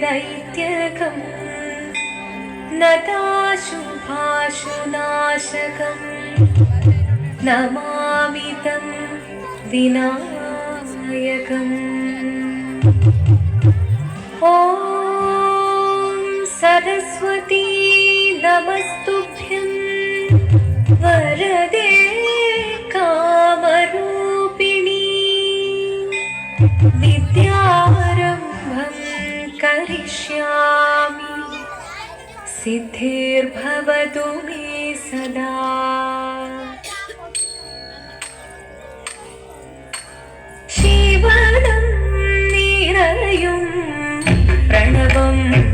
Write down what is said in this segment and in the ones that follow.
दैत्यकं न दाशुभाशुनाशकम् नमामितं विनायकम्। ॐ सरस्वती नमस्तुभ्यं वरदे विद्यारम्भं करिष्यामि सिद्धिर्भवतु मे सदा शिवनं निरयुं प्रणवम्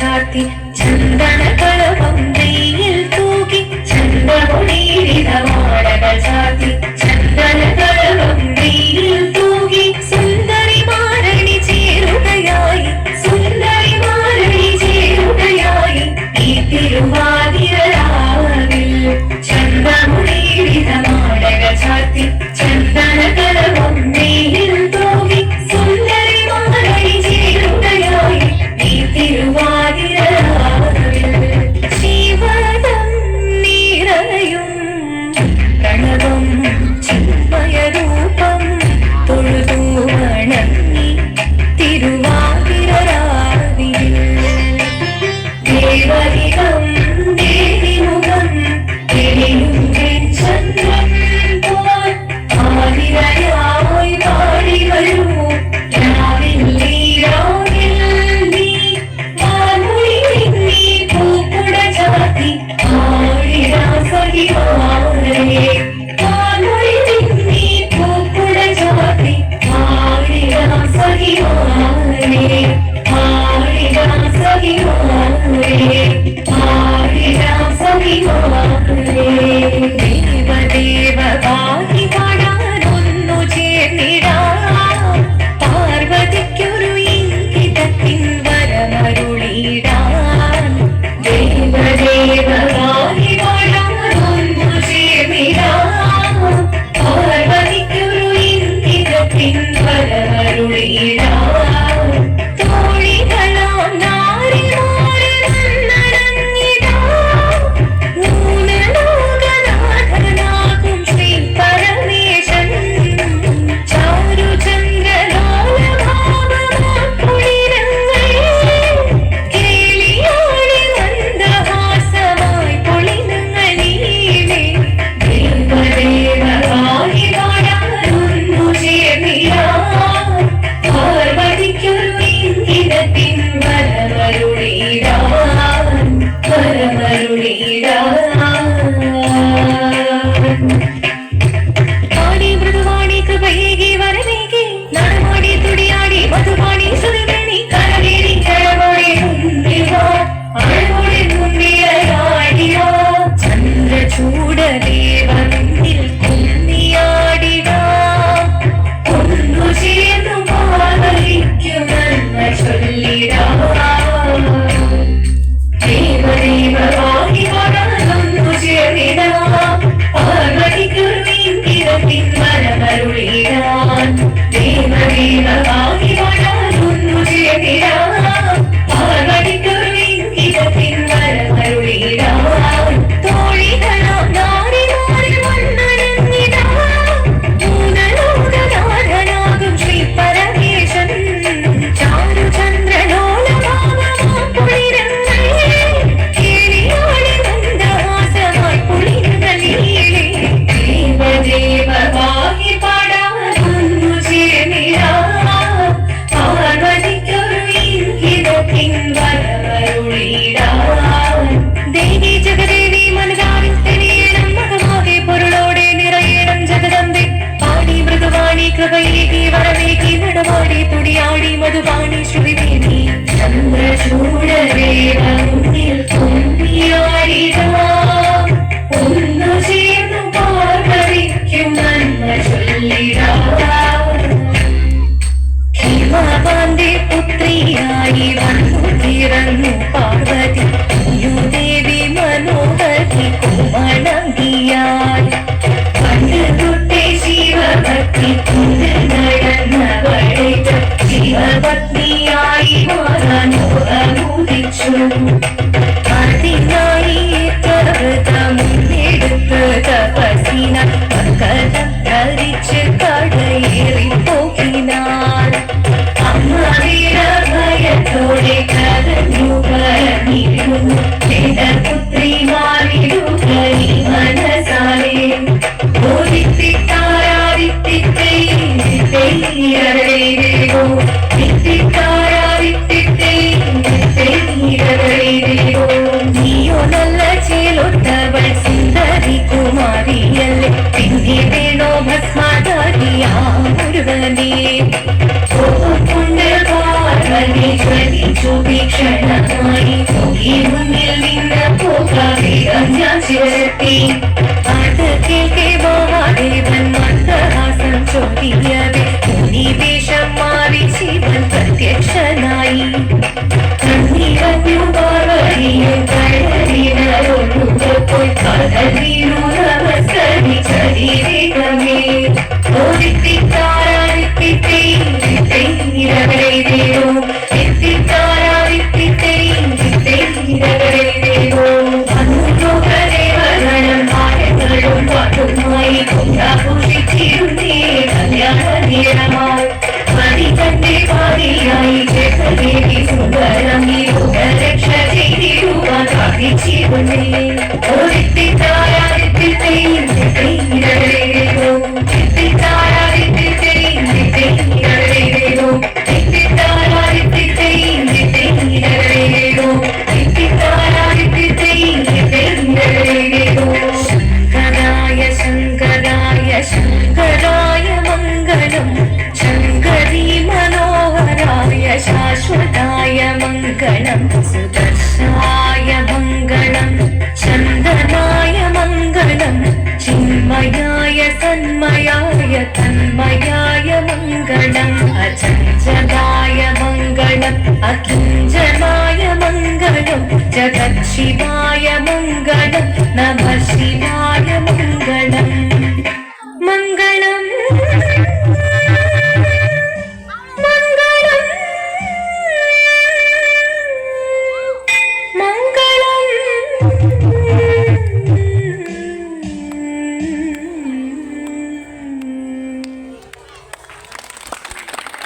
ചാർത്തി ചന്ദന കളവും കയ്യിൽ തൂക്കി ചന്ദ്രമൊഴിയിട ചാർത്തി. ഹിമവാന്റെ പുത്രിയായി വന്നു തിറന്നു പാർവതി ദേവി മനോഹരി കുമണങ്കിയാൽ പണ്ട് തൊട്ടേ ശിവഭക്തി കൊണ്ട് നടന്നവളേക്ക് ശിവപത്നിയായി മാറാനോ അനുദിച്ചു ജ്വലിച്ചു ഈ മുന്നിൽ നിന്ന് പോകാതെ ഞാൻ ചേർത്തി അത് കേൾക്കെ മഹാദേവൻ മന്ദഹാസം ചോദിയവേ മുനിവേഷം മാറി ശിവൻ പ്രത്യക്ഷനായി കണ്ണിറഞ്ഞു പാർവതിയും കടലിനൊഴുകപ്പോയി കടലിനു നമസ്കരിച്ചരീരമേ పదేటి రూపా చాటి చీవుని ఓ రిత్తితా न्याय तन्मयाय तन्मयाय मङ्गलम् अचञ्चलाय मङ्गलम् अकिञ्चनाय मङ्गलम् जगत्शिवाय मङ्गलम् नमः शिवाय मङ्गलम् मङ्गलम्